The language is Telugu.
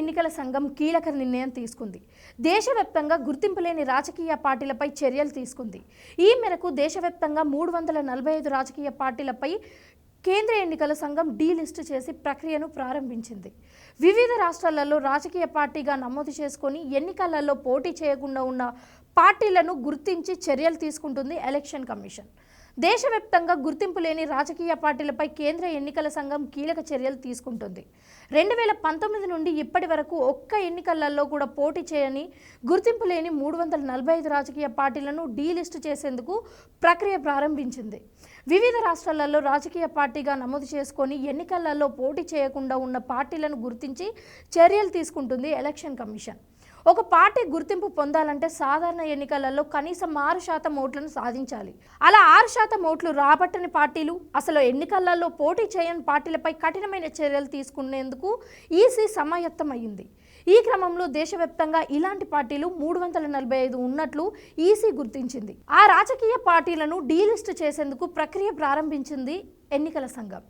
ఎన్నికల సంఘం కీలక నిర్ణయం తీసుకుంది. దేశవ్యాప్తంగా గుర్తింపు లేని రాజకీయ పార్టీలపై చర్యలు తీసుకుంది. ఈ మేరకు దేశవ్యాప్తంగా మూడు వందల నలభై ఐదు రాజకీయ పార్టీలపై కేంద్ర ఎన్నికల సంఘం డీ లిస్టు చేసి ప్రక్రియను ప్రారంభించింది. వివిధ రాష్ట్రాలలో రాజకీయ పార్టీగా నమోదు చేసుకొని ఎన్నికలలో పోటీ చేయకుండా ఉన్న పార్టీలను గుర్తించి చర్యలు తీసుకుంటుంది ఎలక్షన్ కమిషన్. దేశవ్యాప్తంగా గుర్తింపు లేని రాజకీయ పార్టీలపై కేంద్ర ఎన్నికల సంఘం కీలక చర్యలు తీసుకుంటుంది. రెండు వేల పంతొమ్మిది నుండి ఇప్పటి వరకు ఒక్క ఎన్నికలలో కూడా పోటీ చేయని గుర్తింపు లేని మూడు వందల నలభై ఐదు రాజకీయ పార్టీలను డీలిస్ట్ చేసేందుకు ప్రక్రియ ప్రారంభించింది. వివిధ రాష్ట్రాలలో రాజకీయ పార్టీగా నమోదు చేసుకొని ఎన్నికలలో పోటీ చేయకుండా ఉన్న పార్టీలను గుర్తించి చర్యలు తీసుకుంటుంది ఎలక్షన్ కమిషన్. ఒక పార్టీ గుర్తింపు పొందాలంటే సాధారణ ఎన్నికలలో కనీసం ఆరు శాతం ఓట్లను సాధించాలి. అలా ఆరు శాతం ఓట్లు రాబట్టని పార్టీలు అసలు ఎన్నికలలో పోటీ చేయని పార్టీలపై కఠినమైన చర్యలు తీసుకునేందుకు ఈసీ సమాయత్తమైంది. ఈ క్రమంలో దేశవ్యాప్తంగా ఇలాంటి పార్టీలు మూడు వందల నలభై ఐదు ఉన్నట్లు ఈసీ గుర్తించింది. ఆ రాజకీయ పార్టీలను డీలిస్ట్ చేసేందుకు ప్రక్రియ ప్రారంభించింది ఎన్నికల సంఘం.